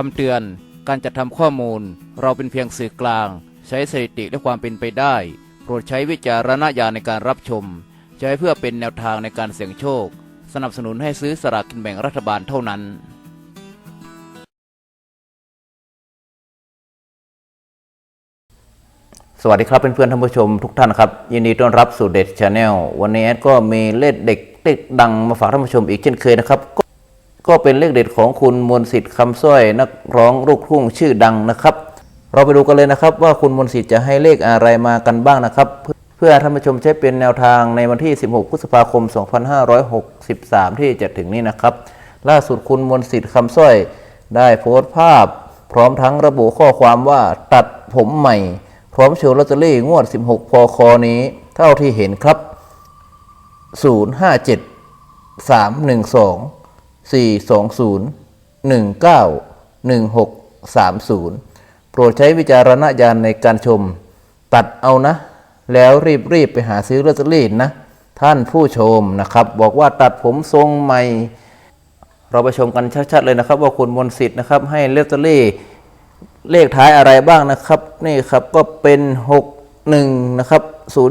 คำเตือน การจัดทำข้อมูล เราเป็นเพียงสื่อกลาง ใช้สถิติและความเป็นไปได้ โปรดใช้วิจารณญาณในการรับชม ใช้เพื่อเป็นแนวทางในการเสี่ยงโชค สนับสนุนให้ซื้อสลากกินแบ่งรัฐบาลเท่านั้นสวัสดีครับเพื่อนๆท่านผู้ชมทุกท่านครับ ยินดีต้อนรับสู่เด็ดชาแนลวันนี้แอดก็มีเลขเด็กเด็กดังมาฝากท่านผู้ชมอีกเช่นเคยนะครับ ก็เป็นเลขเด็ดของคุณมนสิทธิ์คำสร้อยนักร้องลูกทุ่งชื่อดังนะครับ เราไปดูกันเลยนะครับว่าคุณมนสิทธิ์จะให้เลขอะไรมากันบ้างนะครับ เพื่อท่านผู้ชมใช้เป็นแนวทางในวันที่ 16 พฤษภาคม 2563 ที่จะถึงนี้นะครับ ล่าสุดคุณมนสิทธิ์คำสร้อยได้โพสต์ภาพ พร้อมทั้งระบุข้อความว่าตัดผมใหม่ พร้อมโชว์ลอตเตอรี่งวด 16 พคนี้ เท่าที่เห็นครับ 057 312 420 19 16 30 โปรดใช้วิจารณญาณในการชม ตัดเอานะ แล้วรีบรีบไปหาซื้อลอตเตอรี่นะ ท่านผู้ชมนะครับ บอกว่าตัดผมทรงใหม่ เราไปชมกันชัดๆเลยนะครับ ว่าคุณมนสิทธิ์นะครับให้ลอตเตอรี่เลขท้ายอะไรบ้างนะครับ นี่ครับก็เป็น 6 1นะครับ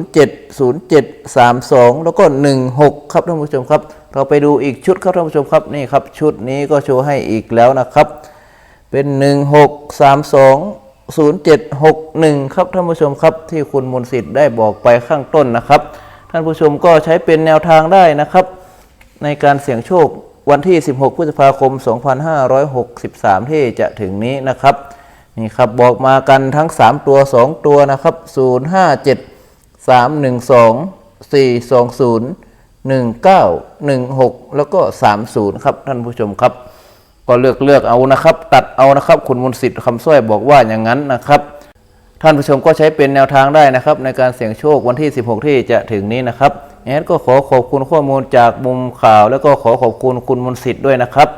07 07 32 แล้วก็ 16 ครับท่านผู้ชมครับ เราไปดูอีกชุดครับท่านผู้ชมครับนี่ครับชุดนี้ก็โชว์ให้อีกแล้วนะครับ เป็น 16 32 0761 ครับท่านผู้ชมครับที่คุณมนสิทธิ์ได้บอกไปข้างต้นนะครับ ท่านผู้ชมก็ใช้เป็นแนวทางได้นะครับ ในการเสี่ยงโชควันที่ 16 พฤษภาคม 2563 ที่จะถึงนี้นะครับ นี่ครับบอกมากันทั้ง 3 ตัว 2 ตัวนะครับ 057 312 420 1916 แล้วก็ 30 ครับท่านผู้ชมครับ ก็เลือกเลือกเอานะครับ ตัดเอานะครับ คุณมนสิทธิ์คำสร้อยบอกว่าอย่างนั้นนะครับ ท่านผู้ชมก็ใช้เป็นแนวทางได้นะครับ ในการเสี่ยงโชควันที่ 16 ที่จะถึงนี้นะครับแอดก็ขอขอบคุณข้อมูลจากมุมข่าว แล้วก็ขอขอบคุณคุณมนสิทธิ์ด้วยนะครับ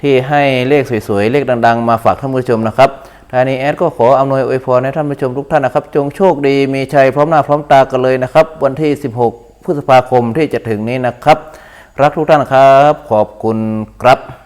ที่ให้เลขสวยๆ เลขดัง ๆ มาฝากท่านผู้ชมนะครับ ทางนีแอดก็ขออำนวยอวยพรให้ท่านผู้ชมทุกท่านนะครับ จงโชคดีมีชัยพร้อมหน้าพร้อมตากันเลยนะครับ วันที่ 16 พฤษภาคมที่จะถึงนี้นะครับ รักทุกท่านครับ ขอบคุณครับ